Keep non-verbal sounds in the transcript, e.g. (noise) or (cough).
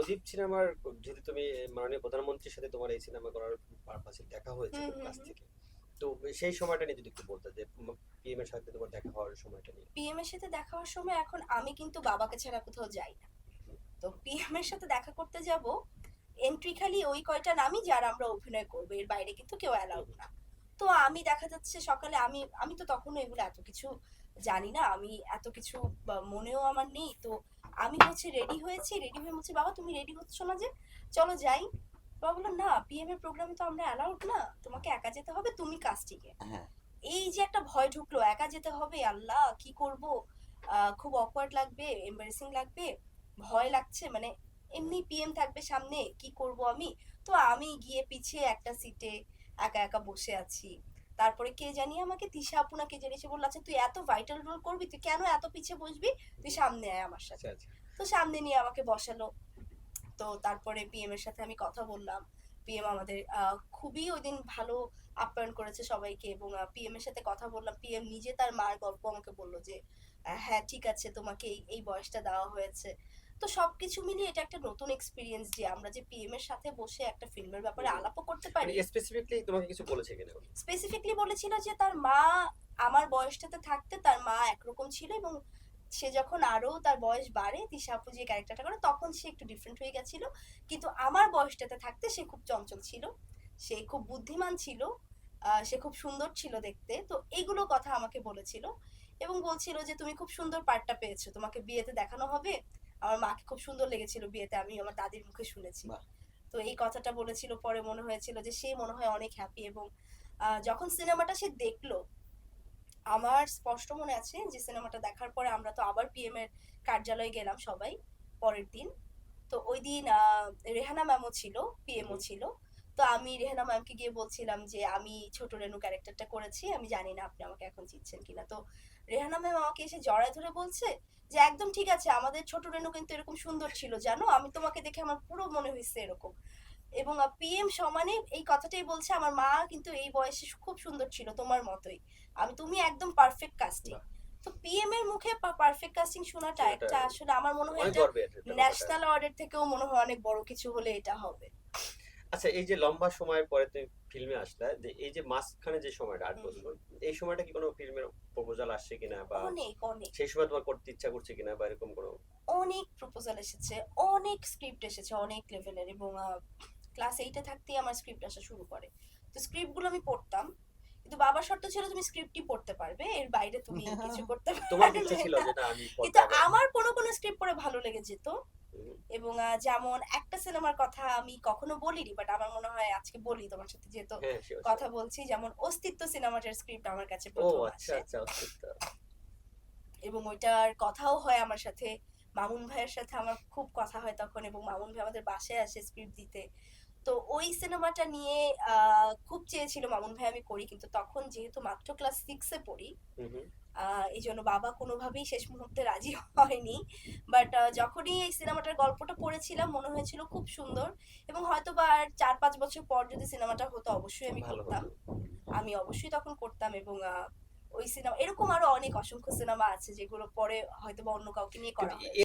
মুজিব সিনেমার যদি তুমি মাননীয় প্রধানমন্ত্রীর সাথে তোমার এই সিনেমা করার পারপাসে দেখা হয়েছে কাছ থেকে তো সেই সময়টা নিয়ে যদি একটু বলতে যে পিএম এর সাথে তোমার দেখা হওয়ার সময়টা নিয়ে। পিএম এর সাথে দেখা হওয়ার সময় এখন আমি কিন্তু বাবাকে ছাড়া কোথাও যাই না। তো পিএম এর সাথে দেখা করতে যাব এন্ট্রি খালি ওই কয়টা নামই যারা আমরা অভিনয় করব এর বাইরে কিন্তু কেউ অ্যালাউড না। তো আমি দেখা যাচ্ছে সকালে আমি আমি তো তখনও এগুলো এত কিছু জানি না আমি এত কিছু মনেও আমার নেই তো আমি হচ্ছে রেডি হয়েছি রেডি হয়ে বলছি বাবা তুমি রেডি হচ্ছ না যে? চলো যাই। বাবা বলল না পিএম এর প্রোগ্রামে তো আমরা অ্যালাউড না তোমাকে একা যেতে হবে তুমি কাজটিকে। হ্যাঁ। এই যে একটা ভয় ঢুকলো একা যেতে হবে আল্লাহ কি করব? খুব অকওয়ার্ড লাগবে এম্বারেসিং লাগবে ভয় লাগছে মানে এমনি পিএম থাকবে সামনে কি করব আমি? তো আমি গিয়ে পিছিয়ে একটা সিটে একা একা বসে আছি। তারপরে কে জানি আমাকে তিশা আপু না কে জানি সে বলল আচ্ছা তুই এত ভাইটাল রোল করবি তুই কেন এত পিছিয়ে বসবি? তুই সামনে আয় আমার সাথে। আচ্ছা আচ্ছা। তো সামনে নিয়ে আমাকে বসালো। তো তারপরে পিএম এর সাথে আমি কথা বললাম। পিএম আমাদের আহ, খুবই ওই দিন ভালো আপ্যায়ন করেছে সবাইকে এবং পিএম এর সাথে কথা বললাম। পিএম নিজে তার মার গল্প আমাকে বলল যে হ্যাঁ ঠিক আছে তোমাকে এই এই বয়সটা দেওয়া হয়েছে। তো সবকিছু মিলিয়ে এটা একটা নতুন এক্সপিরিয়েন্স যে আমরা যে পিএম এর সাথে বসে একটা ফিল্মের ব্যাপারে। আলাপও করতে পারি। স্পেসিফিকলি তোমাকে কিছু বলেছে কিনা? স্পেসিফিকলি বলেছিল যে তার মা আমার বয়সটাতে থাকতে তার মা একরকম ছিল এবং সে যখন আরও তার বয়স বাড়ে তিশা আপু যে ক্যারেক্টারটা করে তখন সে একটু ডিফারেন্ট হয়ে গেছিল। কিন্তু আমার বয়সটাতে থাকতে সে খুব চঞ্চল ছিল সে খুব বুদ্ধিমান ছিল আহ, সে খুব সুন্দর ছিল দেখতে। তো এইগুলো কথা আমাকে বলেছিল এবং বলছিল যে তুমি খুব সুন্দর পার্টটা পেয়েছ তোমাকে বিয়েতে দেখানো হবে আমার মাকে খুব সুন্দর লেগেছিল বিয়েতে আমি আমার দাদির মুখে শুনেছি। তো এই কথাটা বলেছিল পরে মনে হয়েছিল যে সে মনে হয় অনেক হ্যাপি এবং যখন সিনেমাটা সে দেখল আমার স্পষ্ট মনে আছে যে সিনেমাটা দেখার পরে আমরা তো আবার পিএম এর কার্যালয়ে গেলাম সবাই পরের দিন। তো ওই দিন রেহানা ম্যামও ছিল পিএমও ছিল। তো আমি রেহানা ম্যামকে গিয়ে বলছিলাম যে আমি ছোট রেনু ক্যারেক্টারটা করেছি আমি জানি না আপনি আমাকে এখন চিনছেন কিনা। তো রেহানা ম্যাম আমাকে এসে জড়ায় ধরে বলছে যে একদম ঠিক আছে আমাদের ছোট রেনু কিন্তু এরকম সুন্দর ছিল জানো? আমি তোমাকে দেখে আমার পুরো মনে হয়েছে এরকম। এবং পিএম সমানে এই কথাটাই বলছে আমার মা কিন্তু এই বয়সে খুব সুন্দর ছিল তোমার মতোই। আমি তুমি একদম পারফেক্ট কাস্টিং। তো পিএম এর মুখে পারফেক্ট কাস্টিং শোনাটা একটা আসলে আমার মনে হয় এটা। ন্যাশনাল অ্যাওয়ার্ডের থেকেও মনে হয় অনেক বড় কিছু হলে এটা হবে। আচ্ছা এই যে লম্বা সময়ের পরে তুমি ফিল্মে আসলে যে এই যে মাঝখানে যে সময়টা আট বছর এই সময়টা কি কোনো ফিল্মের প্রপোজাল আসছে কিনা বা অনেক অনেক সেই সময় তোমার করতে ইচ্ছা করছে কিনা বা এরকম কোনো অনেক প্রপোজাল এসেছে অনেক স্ক্রিপ্ট এসেছে অনেক লেভেলের এবং ক্লাস এইটে থাকতেই আমার স্ক্রিপ্ট আসা শুরু করে তো স্ক্রিপ্টগুলো আমি পড়তাম কিন্তু বাবার শর্ত ছিল তুমি স্ক্রিপ্টই পড়তে পারবে এর বাইরে তুমি (laughs) কিছু করতে তোমার পারবে ইচ্ছা ছিল না। যে না আমি কিন্তু আমার কোনো কোনো স্ক্রিপ্ট পড়ে ভালো লেগে যেত। এবং যেমন একটা সিনেমার কথা আমি কখনো বলিনি বাট আমার মনে হয় আজকে বলি তোমার সাথে যেহেতু হ্যাঁ কথা বলছি। যেমন অস্তিত্ব সিনেমাটার স্ক্রিপ্ট আমার কাছে প্রথম আচ্ছা আসে। আচ্ছা এবং ওইটার কথাও হয় আমার সাথে। মামুন ভাইয়ের সাথে আমার খুব কথা হয় তখন এবং মামুন ভাই আমাদের বাসায় আসে স্ক্রিপ্ট দিতে। তো ওই সিনেমাটা নিয়ে আহ, খুব চেয়েছিল মামুন ভাই আমি করি কিন্তু তখন যেহেতু মাত্র ক্লাস সিক্সে পড়ি এই জন্য বাবা কোনোভাবেই শেষ মুহূর্তে রাজি হয়নি। বাট যখনই এই সিনেমাটার গল্পটা পড়েছিলাম মনে হয়েছিল খুব সুন্দর। এবং হয়তো বা আর চার পাঁচ বছর পর যদি সিনেমাটা হতো অবশ্যই আমি করতাম। আমি অবশ্যই তখন করতাম এবং আহ, ওই সিনেমা এরকম আরও অনেক অসংখ্য সিনেমা আছে যেগুলো পরে হয়তো বা অন্য কাউকে নিয়ে করা হয়।